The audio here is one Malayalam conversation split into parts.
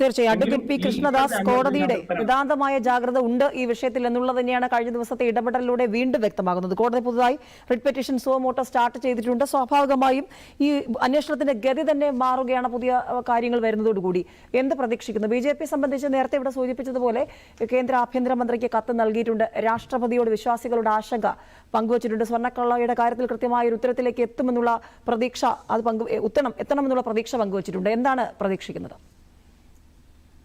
തീർച്ചയായും. അഡ്വക്കേറ്റ് പി കൃഷ്ണദാസ് കോടതിയുടെ നിതാന്തമായ ജാഗ്രത ഉണ്ട്. ഈ വിഷയത്തിൽ എന്നുള്ളത് തന്നെയാണ് കഴിഞ്ഞ ദിവസത്തെ ഇടപെടലിലൂടെ വീണ്ടും വ്യക്തമാകുന്നത്. കോടതി പുതുതായി writ petition so motto start ചെയ്തിട്ടുണ്ട്. സ്വാഭാവികമായും ഈ അന്വേഷണത്തിന്റെ ഗതി തന്നെ മാറുകയാണ് പുതിയ കാര്യങ്ങൾ വരുന്നതോടുകൂടി. എന്ത് പ്രതീക്ഷിക്കുന്നു? ബി ജെ പി സംബന്ധിച്ച് നേരത്തെ ഇവിടെ സൂചിപ്പിച്ചതുപോലെ കേന്ദ്ര ആഭ്യന്തരമന്ത്രിക്ക് കത്ത് നൽകിയിട്ടുണ്ട്. രാഷ്ട്രപതിയോട് വിശ്വാസികളുടെ ആശങ്ക പങ്കുവച്ചിട്ടുണ്ട്. സ്വർണക്കള്ളയുടെ കാര്യത്തിൽ കൃത്യമായ ഒരു ഉത്തരത്തിലേക്ക് എത്തുമെന്നുള്ള പ്രതീക്ഷ അത് പങ്കു എത്തണം എത്തണമെന്നുള്ള പ്രതീക്ഷ പങ്കുവച്ചിട്ടുണ്ട്. എന്താണ് പ്രതീക്ഷിക്കുന്നത്?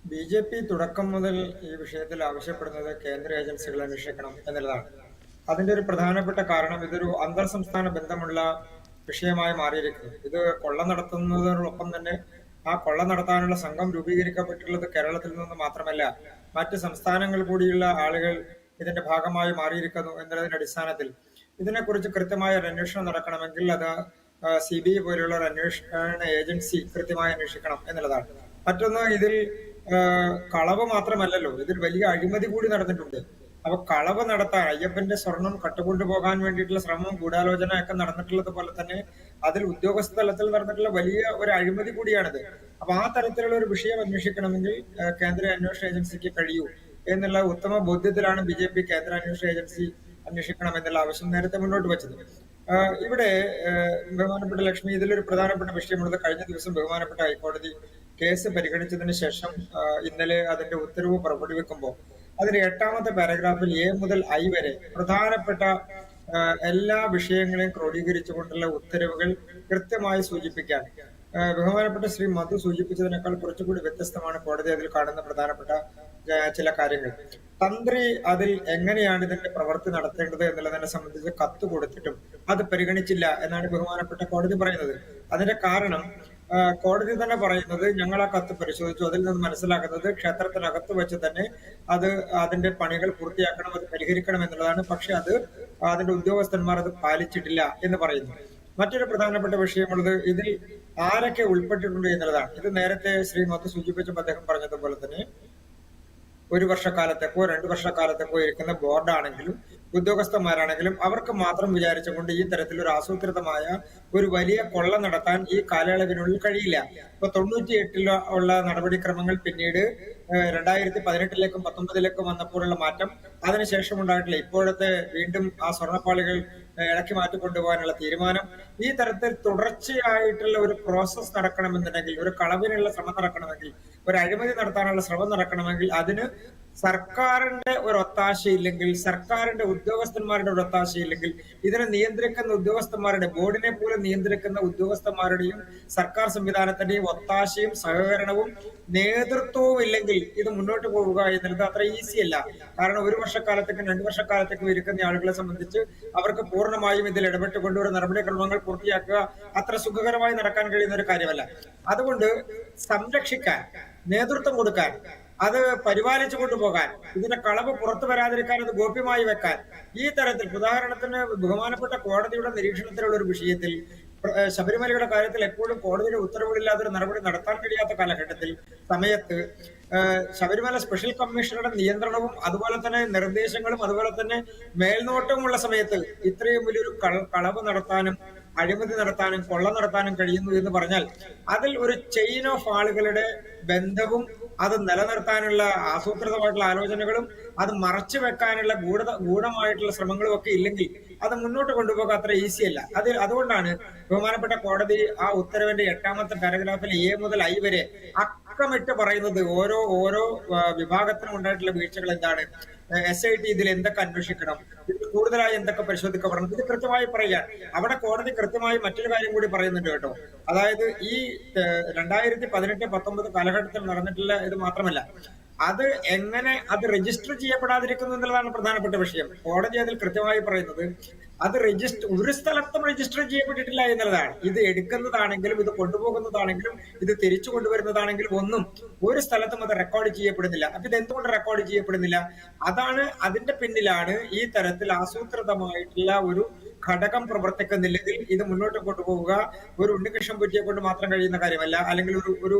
ബി ജെ പി തുടക്കം മുതൽ ഈ വിഷയത്തിൽ ആവശ്യപ്പെടുന്നത് കേന്ദ്ര ഏജൻസികൾ അന്വേഷിക്കണം എന്നുള്ളതാണ്. അതിന്റെ ഒരു പ്രധാനപ്പെട്ട കാരണം ഇതൊരു അന്തർ സംസ്ഥാന ബന്ധമുള്ള വിഷയമായി മാറിയിരിക്കുന്നു. ഇത് കൊള്ള നടത്തുന്നതിനോടൊപ്പം തന്നെ ആ കൊള്ള നടത്താനുള്ള സംഘം രൂപീകരിക്കപ്പെട്ടിട്ടുള്ളത് കേരളത്തിൽ നിന്ന് മാത്രമല്ല മറ്റ് സംസ്ഥാനങ്ങൾ കൂടിയുള്ള ആളുകൾ ഇതിന്റെ ഭാഗമായി മാറിയിരിക്കുന്നു എന്നതിന്റെ അടിസ്ഥാനത്തിൽ ഇതിനെക്കുറിച്ച് കൃത്യമായ ഒരു അന്വേഷണം നടക്കണമെങ്കിൽ അത് സി ബി ഐ പോലെയുള്ള ഒരു അന്വേഷണ ഏജൻസി കൃത്യമായി അന്വേഷിക്കണം എന്നുള്ളതാണ്. മറ്റൊന്ന് ഇതിൽ കളവ് മാത്രമല്ലല്ലോ. ഇതിൽ വലിയ അഴിമതി കൂടി നടന്നിട്ടുണ്ട്. അപ്പൊ കളവ് നടത്താൻ അയ്യപ്പന്റെ സ്വർണം കട്ടുകൊണ്ടുപോകാൻ വേണ്ടിയിട്ടുള്ള ശ്രമം ഗൂഢാലോചന ഒക്കെ നടന്നിട്ടുള്ളത് പോലെ തന്നെ അതിൽ ഉദ്യോഗസ്ഥ തലത്തിൽ നടന്നിട്ടുള്ള വലിയ ഒരു അഴിമതി കൂടിയാണിത്. അപ്പൊ ആ തരത്തിലുള്ള ഒരു വിഷയം അന്വേഷിക്കണമെങ്കിൽ കേന്ദ്ര അന്വേഷണ ഏജൻസിക്ക് കഴിയൂ എന്നുള്ള ഉത്തമ ബോധ്യത്തിലാണ് ബി ജെ പി കേന്ദ്ര അന്വേഷണ ഏജൻസി അന്വേഷിക്കണം എന്നുള്ള ആവശ്യം നേരത്തെ മുന്നോട്ട് വെച്ചത്. ഇവിടെ ബഹുമാനപ്പെട്ട ലക്ഷ്മി ഇതിലൊരു പ്രധാനപ്പെട്ട വിഷയമുള്ളത് കഴിഞ്ഞ ദിവസം ബഹുമാനപ്പെട്ട ഹൈക്കോടതി കേസ് പരിഗണിച്ചതിന് ശേഷം ഇന്നലെ അതിന്റെ ഉത്തരവ് പുറപ്പെടുവിക്കുമ്പോൾ അതിന്റെ എട്ടാമത്തെ പാരഗ്രാഫിൽ എ മുതൽ ഐ വരെ പ്രധാനപ്പെട്ട എല്ലാ വിഷയങ്ങളെയും ക്രോഡീകരിച്ചുകൊണ്ടുള്ള ഉത്തരവുകൾ കൃത്യമായി സൂചിപ്പിക്കാൻ ബഹുമാനപ്പെട്ട ശ്രീ മധു സൂചിപ്പിച്ചതിനേക്കാൾ കുറച്ചുകൂടി വ്യത്യസ്തമാണ് കോടതി അതിൽ കാണുന്ന പ്രധാനപ്പെട്ട ചില കാര്യങ്ങൾ. തന്ത്രി അതിൽ എങ്ങനെയാണ് ഇതിന്റെ പ്രവൃത്തി നടത്തേണ്ടത് എന്നുള്ളതിനെ സംബന്ധിച്ച് കത്ത് കൊടുത്തിട്ടും അത് പരിഗണിച്ചില്ല എന്നാണ് ബഹുമാനപ്പെട്ട കോടതി പറയുന്നത്. അതിന്റെ കാരണം കോടതി തന്നെ പറയുന്നത് ഞങ്ങൾ ആ കത്ത് പരിശോധിച്ചു. അതിൽ നിന്ന് മനസ്സിലാക്കുന്നത് ക്ഷേത്രത്തിനകത്ത് വെച്ച് തന്നെ അത് അതിന്റെ പണികൾ പൂർത്തിയാക്കണം അത് പരിഹരിക്കണം എന്നുള്ളതാണ്. പക്ഷെ അത് അതിന്റെ ഉദ്യോഗസ്ഥന്മാർ അത് പാലിച്ചിട്ടില്ല എന്ന് പറയുന്നു. മറ്റൊരു പ്രധാനപ്പെട്ട വിഷയമുള്ളത് ഇതിൽ ആരൊക്കെ ഉൾപ്പെട്ടിട്ടുണ്ട് എന്നുള്ളതാണ്. ഇത് നേരത്തെ ശ്രീ മധു സൂചിപ്പിച്ചപ്പോൾ അദ്ദേഹം പറഞ്ഞതുപോലെ തന്നെ ഒരു വർഷക്കാലത്തേക്കോ രണ്ടു വർഷക്കാലത്തേക്കോ ഇരിക്കുന്ന ബോർഡാണെങ്കിലും ഉദ്യോഗസ്ഥന്മാരാണെങ്കിലും അവർക്ക് മാത്രം വിചാരിച്ചുകൊണ്ട് ഈ തരത്തിലൊരു ആസൂത്രിതമായ ഒരു വലിയ കൊള്ള നടത്താൻ ഈ കാലയളവിനുള്ളിൽ കഴിയില്ല. ഇപ്പൊ തൊണ്ണൂറ്റി എട്ടിൽ ഉള്ള നടപടിക്രമങ്ങൾ പിന്നീട് രണ്ടായിരത്തി പതിനെട്ടിലേക്കും പത്തൊമ്പതിലേക്കും വന്നപ്പോഴുള്ള മാറ്റം അതിനുശേഷം ഉണ്ടായിട്ടില്ല ഇപ്പോഴത്തെ വീണ്ടും ആ സ്വർണപ്പാളികൾ ഇളക്കി മാറ്റി കൊണ്ടുപോകാനുള്ള തീരുമാനം. ഈ തരത്തിൽ തുടർച്ചയായിട്ടുള്ള ഒരു പ്രോസസ് നടക്കണമെന്നുണ്ടെങ്കിൽ ഒരു കളവിനുള്ള ശ്രമം നടക്കണമെങ്കിൽ ഒരു അഴിമതി നടത്താനുള്ള ശ്രമം നടക്കണമെങ്കിൽ അതിന് സർക്കാരിന്റെ ഒരു ഒത്താശയില്ലെങ്കിൽ സർക്കാരിന്റെ ഉദ്യോഗസ്ഥന്മാരുടെ ഒരു ഒത്താശയില്ലെങ്കിൽ ഇതിനെ നിയന്ത്രിക്കുന്ന ഉദ്യോഗസ്ഥന്മാരുടെ ബോർഡിനെ പോലും നിയന്ത്രിക്കുന്ന ഉദ്യോഗസ്ഥന്മാരുടെയും സർക്കാർ സംവിധാനത്തിന്റെയും ഒത്താശയും സഹകരണവും നേതൃത്വവും ഇല്ലെങ്കിൽ ഇത് മുന്നോട്ട് പോവുക എന്നുള്ളത് അത്ര ഈസി അല്ല. കാരണം ഒരു വർഷക്കാലത്തേക്കും രണ്ടു വർഷക്കാലത്തേക്കും ഇരിക്കുന്ന ആളുകളെ സംബന്ധിച്ച് അവർക്ക് പൂർണമായും ഇതിൽ ഇടപെട്ട് കൊണ്ടുവരുന്ന നടപടിക്രമങ്ങൾ പൂർത്തിയാക്കുക അത്ര സുഖകരമായി നടക്കാൻ കഴിയുന്ന ഒരു കാര്യമല്ല. അതുകൊണ്ട് സംരക്ഷിക്കാൻ നേതൃത്വം കൊടുക്കാൻ അത് പരിപാലിച്ചു കൊണ്ടുപോകാൻ ഇതിന്റെ കളവ് പുറത്തു വരാതിരിക്കാൻ അത് ഗോപ്യമായി വെക്കാൻ. ഈ തരത്തിൽ ഉദാഹരണത്തിന് ബഹുമാനപ്പെട്ട കോടതിയുടെ നിരീക്ഷണത്തിലുള്ള ഒരു വിഷയത്തിൽ ശബരിമലയുടെ കാര്യത്തിൽ എപ്പോഴും കോടതിയുടെ ഉത്തരവുകളില്ലാതെ ഒരു നടപടി നടത്താൻ കഴിയാത്ത കാലഘട്ടത്തിൽ സമയത്ത് ശബരിമല സ്പെഷ്യൽ കമ്മീഷണറുടെ നിയന്ത്രണവും അതുപോലെ തന്നെ നിർദ്ദേശങ്ങളും അതുപോലെ തന്നെ മേൽനോട്ടവുമുള്ള സമയത്ത് ഇത്രയും വലിയൊരു കളവ് നടത്താനും അഴിമതി നടത്താനും കൊള്ള നടത്താനും കഴിയുന്നു എന്ന് പറഞ്ഞാൽ അതിൽ ഒരു ചെയിൻ ഓഫ് ആളുകളുടെ ബന്ധവും അത് നിലനിർത്താനുള്ള ആസൂത്രിതമായിട്ടുള്ള ആലോചനകളും അത് മറച്ചു വെക്കാനുള്ള ഗൂഢ ഗൂഢമായിട്ടുള്ള ശ്രമങ്ങളും ഒക്കെ ഇല്ലെങ്കിൽ അത് മുന്നോട്ട് കൊണ്ടുപോകാൻ അത്ര ഈസി അല്ല. അത് അതുകൊണ്ടാണ് ബഹുമാനപ്പെട്ട കോടതി ആ ഉത്തരവിന്റെ എട്ടാമത്തെ പാരഗ്രാഫിൽ എ മുതൽ ഐ വരെ അക്കമിട്ട് പറയുന്നത് ഓരോ ഓരോ വിഭാഗത്തിനും ഉണ്ടായിട്ടുള്ള വീഴ്ചകൾ എന്താണ്? എസ് ഐ ടി ഇതിൽ എന്തൊക്കെ അന്വേഷിക്കണം? ഇതിൽ കൂടുതലായി എന്തൊക്കെ പരിശോധിക്കപ്പെടണം ഇത് കൃത്യമായി പറയാൻ അവിടെ കോടതി കൃത്യമായി മറ്റൊരു കാര്യം കൂടി പറയുന്നുണ്ട് കേട്ടോ. അതായത് ഈ രണ്ടായിരത്തി പതിനെട്ട് പത്തൊമ്പത് കാലഘട്ടത്തിൽ നടന്നിട്ടുള്ള ഇത് മാത്രമല്ല അത് എങ്ങനെ അത് രജിസ്റ്റർ ചെയ്യപ്പെടാതിരിക്കുന്നു എന്നുള്ളതാണ് പ്രധാനപ്പെട്ട വിഷയം. കോടതി അതിൽ കൃത്യമായി പറയുന്നത് അത് രജിസ്റ്റർ ഒരു സ്ഥലത്തും രജിസ്റ്റർ ചെയ്യപ്പെട്ടിട്ടില്ല എന്നുള്ളതാണ്. ഇത് എടുക്കുന്നതാണെങ്കിലും ഇത് കൊണ്ടുപോകുന്നതാണെങ്കിലും ഇത് തിരിച്ചു കൊണ്ടുവരുന്നതാണെങ്കിലും ഒന്നും ഒരു സ്ഥലത്തും അത് റെക്കോർഡ് ചെയ്യപ്പെടുന്നില്ല. അപ്പൊ ഇത് എന്തുകൊണ്ട് റെക്കോർഡ് ചെയ്യപ്പെടുന്നില്ല? അതാണ് അതിന്റെ പിന്നിലാണ് ഈ തരത്തിൽ ആസൂത്രിതമായിട്ടുള്ള ഒരു ഘടകം പ്രവർത്തിക്കുന്നില്ലെങ്കിൽ ഇത് മുന്നോട്ട് കൊണ്ടുപോവുക. ഒരു ഉണ്ണികൃഷ്ണൻ കുറ്റിയെ കൊണ്ട് മാത്രം കഴിയുന്ന കാര്യമല്ല. അല്ലെങ്കിൽ ഒരു ഒരു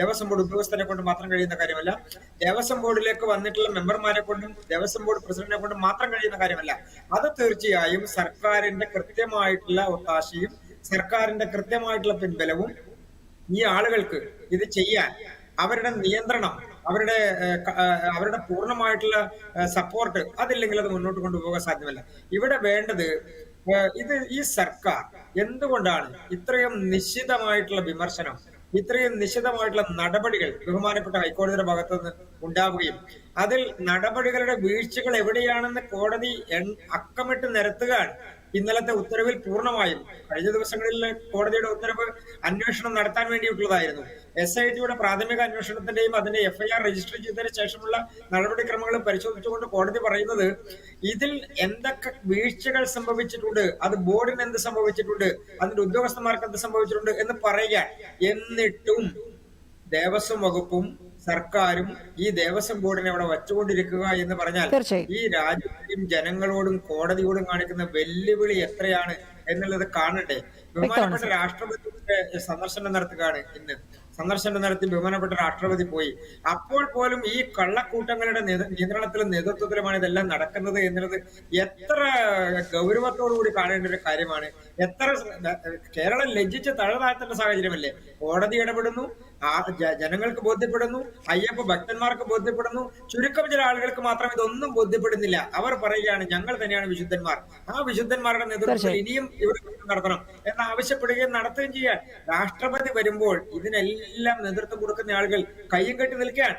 ദേവസ്വം ബോർഡ് ഉദ്യോഗസ്ഥനെ കൊണ്ട് മാത്രം കഴിയുന്ന കാര്യമല്ല. ദേവസ്വം ബോർഡിലേക്ക് വന്നിട്ടുള്ള മെമ്പർമാരെ കൊണ്ടും ദേവസ്വം ബോർഡ് പ്രസിഡന്റിനെ കൊണ്ടും മാത്രം കഴിയുന്ന കാര്യമല്ല. അത് തീർച്ചയായും സർക്കാരിന്റെ കൃത്യമായിട്ടുള്ള ഒത്താശയും സർക്കാരിന്റെ കൃത്യമായിട്ടുള്ള പിൻബലവും ഈ ആളുകൾക്ക് ഇത് ചെയ്യാൻ അവരുടെ നിയന്ത്രണം അവരുടെ അവരുടെ പൂർണമായിട്ടുള്ള സപ്പോർട്ട് അതില്ലെങ്കിൽ അത് മുന്നോട്ട് കൊണ്ടുപോകാൻ സാധ്യമല്ല. ഇവിടെ വേണ്ടത് ഇത് ഈ സർക്കാർ എന്തുകൊണ്ടാണ് ഇത്രയും നിശ്ചിതമായിട്ടുള്ള വിമർശനം ഇത്രയും നിശ്ചിതമായിട്ടുള്ള നടപടികൾ ബഹുമാനപ്പെട്ട ഹൈക്കോടതിയുടെ ഭാഗത്തു നിന്ന് ഉണ്ടാവുകയും അതിൽ നടപടികളുടെ വീഴ്ചകൾ എവിടെയാണെന്ന് കോടതി അക്കമിട്ട് നിരത്തുകയാണ്. ഇന്നലത്തെ ഉത്തരവിൽ പൂർണമായും കഴിഞ്ഞ ദിവസങ്ങളിൽ കോടതിയുടെ ഉത്തരവ് അന്വേഷണം നടത്താൻ വേണ്ടിയിട്ടുള്ളതായിരുന്നു. എസ് ഐ ടിയുടെ പ്രാഥമിക അന്വേഷണത്തിന്റെയും അതിന്റെ എഫ്ഐആർ രജിസ്റ്റർ ചെയ്തതിനു ശേഷമുള്ള നടപടിക്രമങ്ങളും പരിശോധിച്ചുകൊണ്ട് കോടതി പറയുന്നത് ഇതിൽ എന്തൊക്കെ വീഴ്ചകൾ സംഭവിച്ചിട്ടുണ്ട് അത് ബോർഡിന് എന്ത് സംഭവിച്ചിട്ടുണ്ട് അതിന്റെ ഉദ്യോഗസ്ഥന്മാർക്ക് എന്ത് സംഭവിച്ചിട്ടുണ്ട് എന്ന് പറയുക. എന്നിട്ടും ദേവസ്വം വകുപ്പും സർക്കാരും ഈ ദേവസ്വം ബോർഡിനെ അവിടെ വച്ചുകൊണ്ടിരിക്കുക എന്ന് പറഞ്ഞാൽ ഈ രാജ്യത്തെയും ജനങ്ങളോടും കോടതിയോടും കാണിക്കുന്ന വെല്ലുവിളി എത്രയാണ് എന്നുള്ളത് കാണട്ടെ ബഹുമാനപ്പെട്ട രാഷ്ട്രപതി സന്ദർശനം നടത്തുകയാണ് ഇന്ന്. സന്ദർശനം നടത്തി ബഹുമാനപ്പെട്ട രാഷ്ട്രപതി പോയി. അപ്പോൾ പോലും ഈ കള്ളക്കൂട്ടങ്ങളുടെ നേതൃ- നിയന്ത്രണത്തിലും നേതൃത്വത്തിലുമാണ് ഇതെല്ലാം നടക്കുന്നത് എന്നുള്ളത് എത്ര ഗൗരവത്തോടുകൂടി കാണേണ്ട ഒരു കാര്യമാണ്. എത്ര കേരളം ലജ്ജിച്ച് തഴതാഴ്ത്തേണ്ട സാഹചര്യമല്ലേ? കോടതി ഇടപെടുന്നു. ആ ജനങ്ങൾക്ക് ബോധ്യപ്പെടുന്നു അയ്യപ്പ ഭക്തന്മാർക്ക് ബോധ്യപ്പെടുന്നു ചുരുക്കം ചില ആളുകൾക്ക് മാത്രം ഇതൊന്നും ബോധ്യപ്പെടുന്നില്ല. അവർ പറയുകയാണ് ഞങ്ങൾ തന്നെയാണ് വിശുദ്ധന്മാർ. ആ വിശുദ്ധന്മാരുടെ നേതൃത്വത്തിൽ ഇനിയും ഇവിടെ നടത്തണം എന്ന് ആവശ്യപ്പെടുകയും നടത്തുകയും ചെയ്യാൻ. രാഷ്ട്രപതി വരുമ്പോൾ ഇതിനെല്ലാം നേതൃത്വം കൊടുക്കുന്ന ആളുകൾ കയ്യും കെട്ടി നിൽക്കുകയാണ്